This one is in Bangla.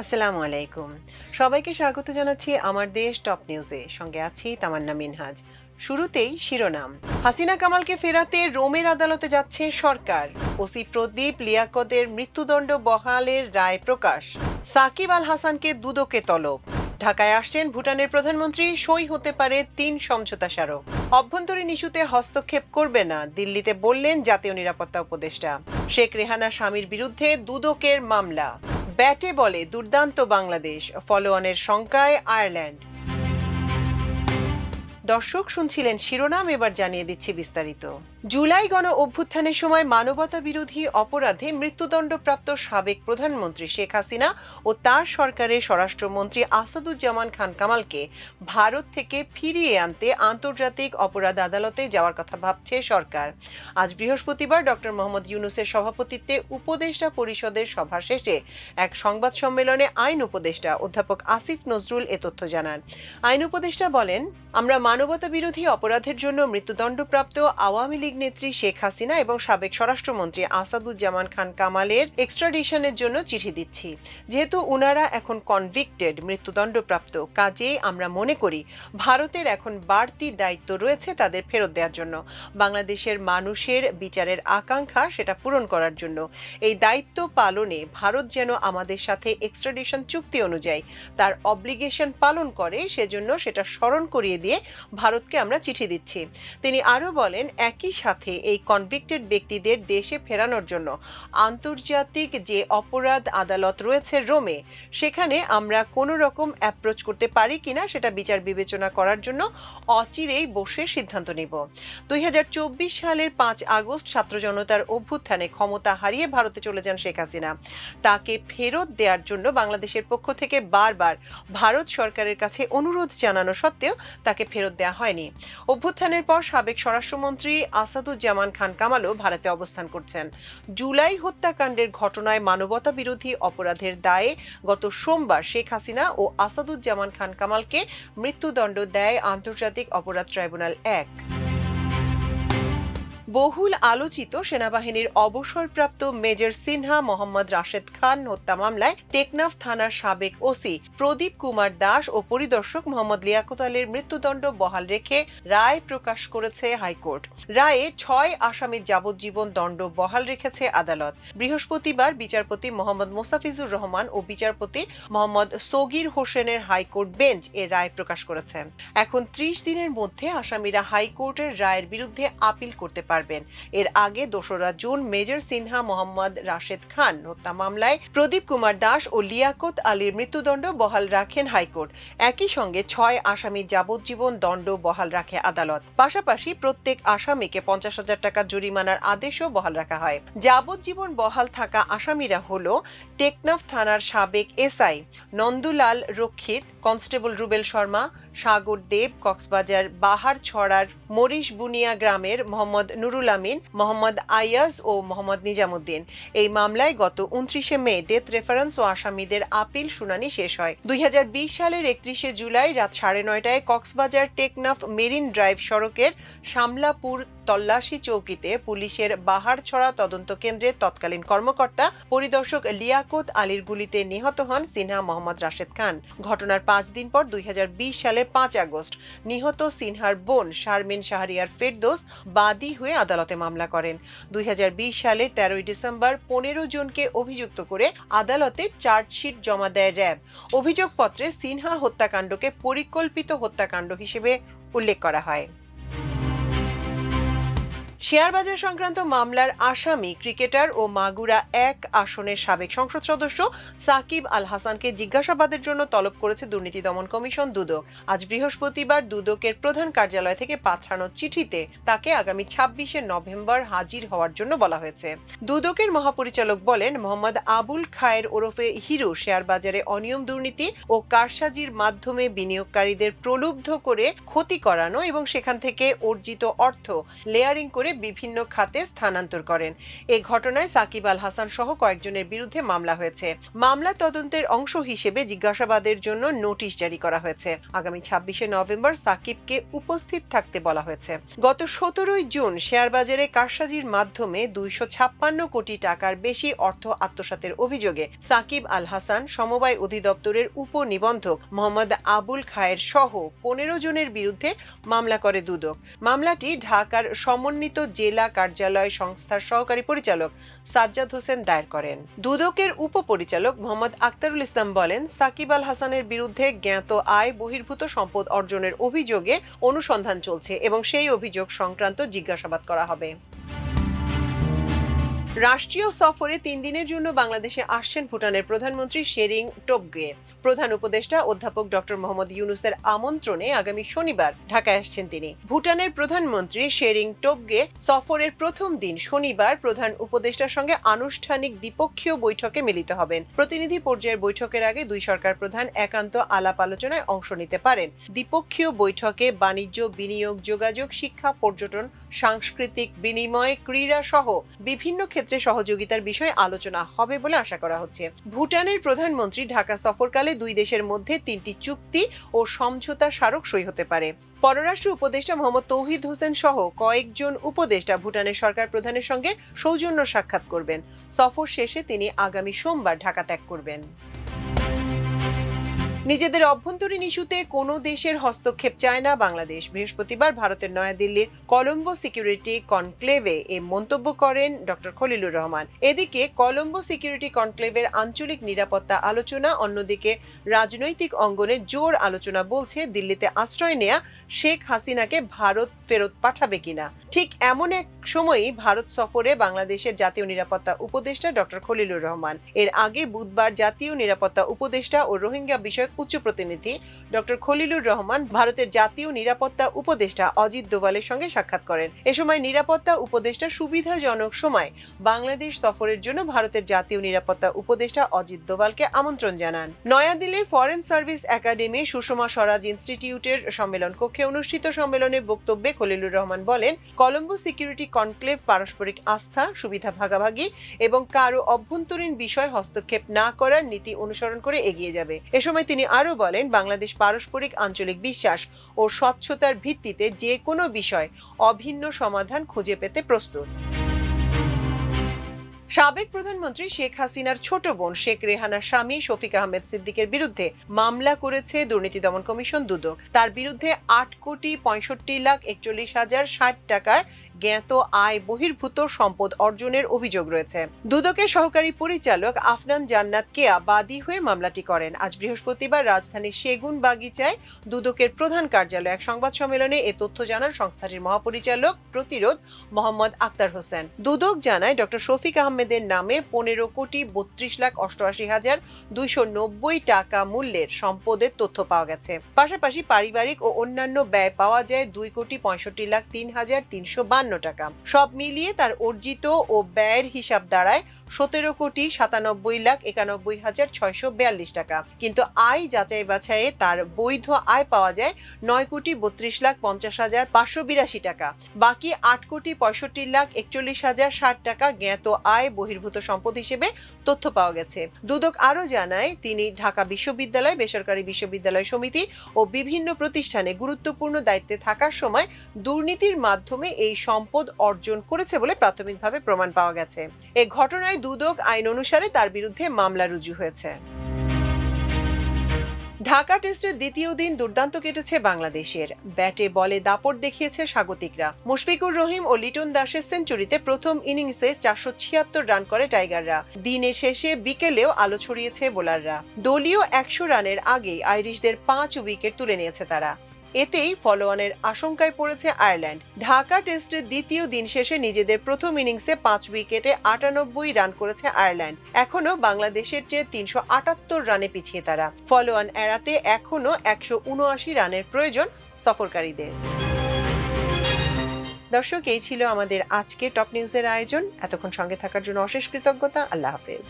আসসালামু আলাইকুম। সবাইকে স্বাগত জানাচ্ছি আমার দেশ টপ নিউজে। সঙ্গে আছি তামান্না মিনহাজ। শুরুতেই শিরোনাম। হাসিনা কামালকে ফেরাতে রোমের আদালতে যাচ্ছে সরকার। ওসি প্রদীপ লিয়াকতের মৃত্যুদণ্ড বহালের রায় প্রকাশ। সাকিব আল হাসানকে দুদকে তলব। ঢাকায় আসছেন ভুটানের প্রধানমন্ত্রী, সই হতে পারে তিন সমঝোতা স্মারক। অভ্যন্তরীণ ইস্যুতে হস্তক্ষেপ করবে না, দিল্লিতে বললেন জাতীয় নিরাপত্তা উপদেষ্টা। শেখ রেহানা স্বামীর বিরুদ্ধে দুদকের মামলা। ব্যাটে বলে দুর্দান্ত বাংলাদেশ ফলোয়ানের শঙ্কায় আয়ারল্যান্ড। দর্শক শুনছিলেন শিরোনাম, এবার জানিয়ে দিচ্ছি বিস্তারিত। জুলাই গণ অভ্যুত্থানের সময় মানবতা বিরোধী অপরাধে মৃত্যুদণ্ডপ্রাপ্ত সাবেক প্রধানমন্ত্রী শেখ হাসিনা ও তার সরকারের স্বরাষ্ট্রমন্ত্রী আসাদুজ্জামান খান কামালকে ভারত থেকে ফিরিয়ে আনতে আন্তর্জাতিক অপরাধ আদালতে যাওয়ার কথা ভাবছে সরকার। আজ বৃহস্পতিবার ডক্টর মোহাম্মদ ইউনুসের সভাপতিত্বে উপদেষ্টা পরিষদের সভা শেষে এক সংবাদ সম্মেলনে আইন উপদেষ্টা অধ্যাপক আসিফ নজরুল এ তথ্য জানান। আইন উপদেষ্টা বলেন, আমরা মানবতা বিরোধী অপরাধের জন্য মৃত্যুদণ্ডপ্রাপ্ত আওয়ামী লীগ নেত্রী শেখ হাসিনা এবং সাবেক স্বরাষ্ট্রমন্ত্রী আসাদুজ্জামান খান কামালের এক্সট্রাডিশনের জন্য চিঠি দিচ্ছি। যেহেতু উনারা এখন কনভিক্টেড মৃত্যুদণ্ডপ্রাপ্ত কাজেই আমরা মনে করি ভারতের এখন বাড়তি দায়িত্ব রয়েছে তাদের ফেরত দেওয়ার জন্য। বাংলাদেশের মানুষের বিচারের আকাঙ্ক্ষা সেটা পূরণ করার জন্য। এই দায়িত্ব পালনে ভারত যেন আমাদের সাথে এক্সট্রাডিশন চুক্তি অনুযায়ী তার অব্লিগেশন পালন করে, সেজন্য সেটা স্মরণ করিয়ে দিয়ে ভারতকে আমরা চিঠি দিচ্ছি। তিনি আরও বলেন, একই সাথে এই কনভিক্টেড ব্যক্তিদের দেশে ফেরানোর জন্য আন্তর্জাতিক যে অপরাধ আদালত রয়েছে রোমে, সেখানে আমরা কোনো রকম অ্যাপ্রোচ করতে পারি কিনা সেটা বিচার বিবেচনা করার জন্য অচিরেই বসে সিদ্ধান্ত নেব। দুই হাজার চব্বিশ সালের পাঁচ আগস্ট ছাত্র জনতার অভ্যুত্থানে ক্ষমতা হারিয়ে ভারতে চলে যান শেখ হাসিনা। তাকে ফেরত দেওয়ার জন্য বাংলাদেশের পক্ষ থেকে বারবার ভারত সরকারের কাছে অনুরোধ জানানো সত্ত্বেও তাকে ফেরত দেওয়া হয়নি। অভ্যুত্থানের পর সাবেক স্বরাষ্ট্রমন্ত্রী আসাদুজ্জামান খান কামালও ভারতে অবস্থান করছেন। জুলাই হত্যাকাণ্ডের ঘটনায় মানবতা বিরোধী অপরাধের দায়ে গত সোমবার শেখ হাসিনা ও আসাদুজ্জামান খান কামালকে মৃত্যুদণ্ড দেয় আন্তর্জাতিক অপরাধ ট্রাইব্যুনাল এক। বহুল আলোচিত সেনাবাহিনীর অবসরপ্রাপ্ত মেজর সিনহা মোহাম্মদ রাশেদ খান হত্যা মামলায় টেকনাফ থানার সাবেক ওসি প্রদীপ কুমার দাস ও পরিদর্শক মোহাম্মদ লিয়াকত আলীর মৃত্যুদণ্ড বহাল রেখে রায় প্রকাশ করেছে হাইকোর্ট। রায়ে ছয় আসামির যাবজ্জীবন দণ্ড বহাল রেখেছে আদালত। বৃহস্পতিবার বিচারপতি মোহাম্মদ মোস্তাফিজুর রহমান ও বিচারপতি মোহাম্মদ সগির হোসেনের হাইকোর্ট বেঞ্চ এর রায় প্রকাশ করেছেন এখন ত্রিশ দিনের মধ্যে আসামিরা হাইকোর্টের রায়ের বিরুদ্ধে আপিল করতে পারবেন। এর আগে দোসরা জুন মেজর সিনহা মোহাম্মদ রাশেদ খান হত্যা মামলায় প্রদীপ কুমার দাস ও লিয়াকত আলীর মৃত্যুদণ্ড বহাল রাখেন হাইকোর্ট। একই সঙ্গে ছয় আসামির যাবজ্জীবন দণ্ড বহাল রাখে আদালত। পাশাপাশি প্রত্যেক আসামিকে পঞ্চাশ হাজার টাকা জরিমানার আদেশও বহাল রাখা হয়। যাবজ্জীবন বহাল থাকা আসামিরা হল টেকনাফ থানার সাবেক এসআই নন্দুলাল রক্ষিত, কনস্টেবল রুবেল শর্মা, সাগর দেব, কক্সবাজার বাহার ছড়ার মরিশ বুনিয়া গ্রামের মোহাম্মদ নুরুল আমিন, মোহাম্মদ আয়াজ ও মোহাম্মদ নিজামুদ্দিন। এই মামলায় গত উনত্রিশে মে ডেথ রেফারেন্স ও আসামিদের আপিল শুনানি শেষ হয়। দুই সালের একত্রিশে জুলাই রাত সাড়ে নয়টায় কক্সবাজার টেকনাফ মেরিন ড্রাইভ সড়কের শামলাপুর তল্লাশি চৌকিতে পুলিশের বাহারছড়া তদন্ত কেন্দ্রের তৎকালীন কর্মকর্তা, পরিদর্শক লিয়াকত আলীর গুলিতে নিহত হন সিনহা মোহাম্মদ রাশেদ খান। ঘটনার পাঁচ দিন পর দুই হাজার বিশ সালের পাঁচ আগস্ট নিহত সিনহার বোন শারমিন শাহরিয়ার ফেরদোস বাদী হয়ে আদালতে মামলা করেন। দুই হাজার বিশ সালের তেরোই ডিসেম্বর পনেরো জনকে অভিযুক্ত করে আদালতে চার্জশিট জমা দেয় র্যাব। অভিযোগপত্রে সিনহা হত্যাকাণ্ডকে পরিকল্পিত হত্যাকাণ্ড হিসেবে উল্লেখ করা হয়। শেয়ারবাজার সংক্রান্ত মামলার আসামি, ক্রিকেটার ও মাগুরা এক আসনের সাবেক সংসদ সদস্য সাকিব আল হাসানকে জিজ্ঞাসাবাদের জন্য তলব করেছে দুর্নীতি দমন কমিশন দুদক। আজ বৃহস্পতিবার দুদকের প্রধান কার্যালয় থেকে পাঠানো চিঠিতে তাকে আগামী ছাব্বিশে নভেম্বর হাজির হওয়ার জন্য বলা হয়েছে। দুদকের মহাপরিচালক বলেন, মোহাম্মদ আবুল খায়ের ওরফে হিরু শেয়ার বাজারে অনিয়ম দুর্নীতি ও কারসাজির মাধ্যমে বিনিয়োগকারীদের প্রলুব্ধ করে ক্ষতি করানো এবং সেখান থেকে অর্জিত অর্থ লেয়ারিং করে বিভিন্ন খাতে স্থানান্তর করেন। এ ঘটনায় সাকিব আল হাসান সহ কয়েকজনের বিরুদ্ধে মামলা হয়েছে। মামলা তদন্তের অংশ হিসেবে জিজ্ঞাসাবাদের জন্য নোটিশ জারি করা হয়েছে। আগামী ছাব্বিশে নভেম্বর সাকিবকে উপস্থিত থাকতে বলা হয়েছে। গত সতেরোই জুন শেয়ার বাজারে কারসাজির মাধ্যমে দুইশো ছাপ্পান্ন কোটি টাকার বেশি অর্থ আত্মসাতের অভিযোগে সাকিব আল হাসান সমবায় অধিদপ্তরের উপনিবন্ধক মোহাম্মদ আবুল খায়ের সহ পনেরো জনের বিরুদ্ধে মামলা করে দুদক। মামলাটি ঢাকার সমন্বিত জেলা কার্যালয় সংস্থার সহকারী পরিচালক সাজ্জাদ হোসেন দায়ের করেন। দুদকের উপপরিচালক মোহাম্মদ আক্তারুল ইসলাম বলেন, সাকিব আল হাসানের বিরুদ্ধে জ্ঞাত আয় বহির্ভূত সম্পদ অর্জনের অভিযোগে অনুসন্ধান চলছে এবং সেই অভিযোগ সংক্রান্ত জিজ্ঞাসাবাদ করা হবে। রাষ্ট্রীয় সফরে তিন দিনের জন্য বাংলাদেশে আসছেন ভুটানের প্রধানমন্ত্রী শেরিং টোবগে প্রধান উপদেষ্টা অধ্যাপক ডক্টর মোহাম্মদ ইউনুসের আমন্ত্রণে আগামী শনিবার ঢাকায় আসছেন তিনি। ভুটানের প্রধানমন্ত্রী শেরিং টোবগে সফরের প্রথম দিন শনিবার প্রধান উপদেষ্টার সঙ্গে আনুষ্ঠানিক দ্বিপক্ষীয় বৈঠকে মিলিত হবেন। প্রতিনিধি পর্যায়ের বৈঠকের আগে দুই সরকার প্রধান একান্ত আলাপ আলোচনায় অংশ নিতে পারেন। দ্বিপক্ষীয় বৈঠকে বাণিজ্য, বিনিয়োগ, যোগাযোগ, শিক্ষা, পর্যটন, সাংস্কৃতিক বিনিময় ক্রীড়া সহ বিভিন্ন ক্ষেত্রে সহযোগিতার বিষয়ে আলোচনা হবে বলে আশা করা হচ্ছে। ভুটানের প্রধানমন্ত্রী ঢাকা সফরকালে দুই দেশের মধ্যে তিনটি চুক্তি ও সমঝোতা স্মারক সই হতে পারে। পররাষ্ট্র উপদেষ্টা মোহাম্মদ তৌহিদ হোসেন সহ কয়েকজন উপদেষ্টা ভুটানের সরকার প্রধানের সঙ্গে সৌজন্য সাক্ষাৎ করবেন। সফর শেষে তিনি আগামী সোমবার ঢাকা ত্যাগ করবেন। নিজেদের অভ্যন্তরীণ ইস্যুতে কোনো দেশের হস্তক্ষেপ চায় না বাংলাদেশ। বৃহস্পতিবার ভারতের নয়াদিল্লির কলম্বো সিকিউরিটি কনক্লেভে এ মন্তব্য করেন ডক্টর খলিলুর রহমান। এদিকে কলম্বো সিকিউরিটি কনক্লেভের আঞ্চলিক নিরাপত্তা আলোচনা, অন্যদিকে রাজনৈতিক অঙ্গনে জোর আলোচনা বলছে দিল্লিতে আশ্রয় নেয়া শেখ হাসিনাকে ভারত ফেরত পাঠাবে কিনা। ঠিক এমন এক সময়ই ভারত সফরে বাংলাদেশের জাতীয় নিরাপত্তা উপদেষ্টা ডক্টর খলিলুর রহমান, এর আগে বুধবার জাতীয় নিরাপত্তা উপদেষ্টা ও রোহিঙ্গা বিষয়ক উচ্চ প্রতিনিধি ডক্টর খলিলুর রহমান ভারতের জাতীয় নিরাপত্তা উপদেষ্টা অজিত দোভালের সঙ্গে সাক্ষাৎ করেন। এ সময় নিরাপত্তা উপদেষ্টা সুবিধাজনক সময় বাংলাদেশ সফরের জন্য ভারতের জাতীয় নিরাপত্তা উপদেষ্টা অজিত দোভালকে আমন্ত্রণ জানান। নয়াদিল্লির foreign service academy Sushma Swaraj ইনস্টিটিউটের সম্মেলন কক্ষে অনুষ্ঠিত সম্মেলনে বক্তব্যে খলিলুর রহমান বলেন, কলম্বো সিকিউরিটি কনক্লেভ পারস্পরিক আস্থা, সুবিধা ভাগাভাগি এবং কারও অভ্যন্তরীণ বিষয় হস্তক্ষেপ না করার নীতি অনুসরণ করে এগিয়ে যাবে। এ সময় তিনি আরও বলেন, বাংলাদেশ পারস্পরিক আঞ্চলিক বিশ্বাস ও স্বচ্ছতার ভিত্তিতে যে কোনো বিষয় অভিন্ন সমাধান খুঁজে পেতে প্রস্তুত। সাবেক প্রধানমন্ত্রী শেখ হাসিনার ছোট বোন শেখ রেহানার স্বামী শফিক আহমেদ সিদ্দিকের বিরুদ্ধে মামলা করেছে দুর্নীতি দমন কমিশন দুদক। তার বিরুদ্ধে আট কোটি পঁয়ষট্টি লাখ একচল্লিশ হাজার ষাট টাকার জ্ঞাত আয় বহির্ভূত সম্পদ অর্জনের অভিযোগ রয়েছে। দুদকের সহকারী পরিচালক আফনান জান্নাত কেয়া বাদী হয়ে মামলাটি করেন। আজ বৃহস্পতিবার রাজধানীর সেগুন বাগিচায় দুদকের প্রধান কার্যালয়ে এক সংবাদ সম্মেলনে এ তথ্য জানান সংস্থাটির মহাপরিচালক প্রতিরোধ মোহাম্মদ আক্তার হোসেন। দুদক জানায়, ডক্টর শফিক আহমেদের নামে পনেরো কোটি বত্রিশ লাখ অষ্টআশি হাজার দুইশো নব্বই টাকা মূল্যের সম্পদের তথ্য পাওয়া গেছে। পাশাপাশি পারিবারিক ও অন্যান্য ব্যয় পাওয়া যায় দুই কোটি পঁয়ষট্টি লাখ তিন হাজার তিনশো বান্ন টাকা। সব মিলিয়ে তার অর্জিত ও ব্যয়ের হিসাব দাঁড়ায় সতেরো কোটি সাতানব্বই লাখ একানব্বই হাজার ছয়শো বিয়াল্লিশ টাকা। কিন্তু আয় যাচাই বাছাইয়ে তার বৈধ আয় পাওয়া যায় নয় কোটি বত্রিশ লাখ পঞ্চাশ হাজার পাঁচশো বিরাশি টাকা। বাকি আট কোটি পঁয়ষট্টি লাখ একচল্লিশ হাজার ষাট টাকা জ্ঞাত আয় বহির্ভূত সম্পদ হিসেবে তথ্য পাওয়া গেছে। দুদক আরও জানায়, তিনি ঢাকা বিশ্ববিদ্যালয়, বেসরকারি বিশ্ববিদ্যালয় সমিতি ও বিভিন্ন প্রতিষ্ঠানে গুরুত্বপূর্ণ দায়িত্বে থাকার সময় দুর্নীতির মাধ্যমে এই সম্পদ অর্জন করেছে বলে প্রাথমিকভাবে প্রমাণ পাওয়া গেছে। এ ঘটনায় দুদক আইন অনুসারে তার বিরুদ্ধে মামলা রুজু হয়েছে। ঢাকা টেস্টের দ্বিতীয় দিন দুর্দান্ত কেটেছে বাংলাদেশের। ব্যাটে বলে দাপট দেখিয়েছে স্বাগতিকরা। মুশফিকুর রহিম ও লিটন দাসের সেঞ্চুরিতে প্রথম ইনিংসে চারশো ছিয়াত্তর রান করে টাইগাররা। দিনে শেষে বিকেলেও আলো ছড়িয়েছে বোলাররা। দলীয় একশো রানের আগেই আইরিশদের পাঁচ উইকেট তুলে নিয়েছে তারা। এতেই ফলোঅনের আশঙ্কায় পড়েছে আয়ারল্যান্ড। ঢাকা টেস্টের দ্বিতীয় দিন শেষে নিজেদের প্রথম ইনিংসে পাঁচ উইকেটে আটানব্বই রান করেছে আয়ারল্যান্ড। এখনও বাংলাদেশের চেয়ে তিনশো আটাত্তর রানে পিছিয়ে তারা। ফলোঅন এড়াতে এখনও একশো উনআশি রানের প্রয়োজন সফরকারীদের। দর্শক, এই ছিল আমাদের আজকে টপ নিউজের আয়োজন। এতক্ষণ সঙ্গে থাকার জন্য অশেষ কৃতজ্ঞতা। আল্লাহ হাফেজ।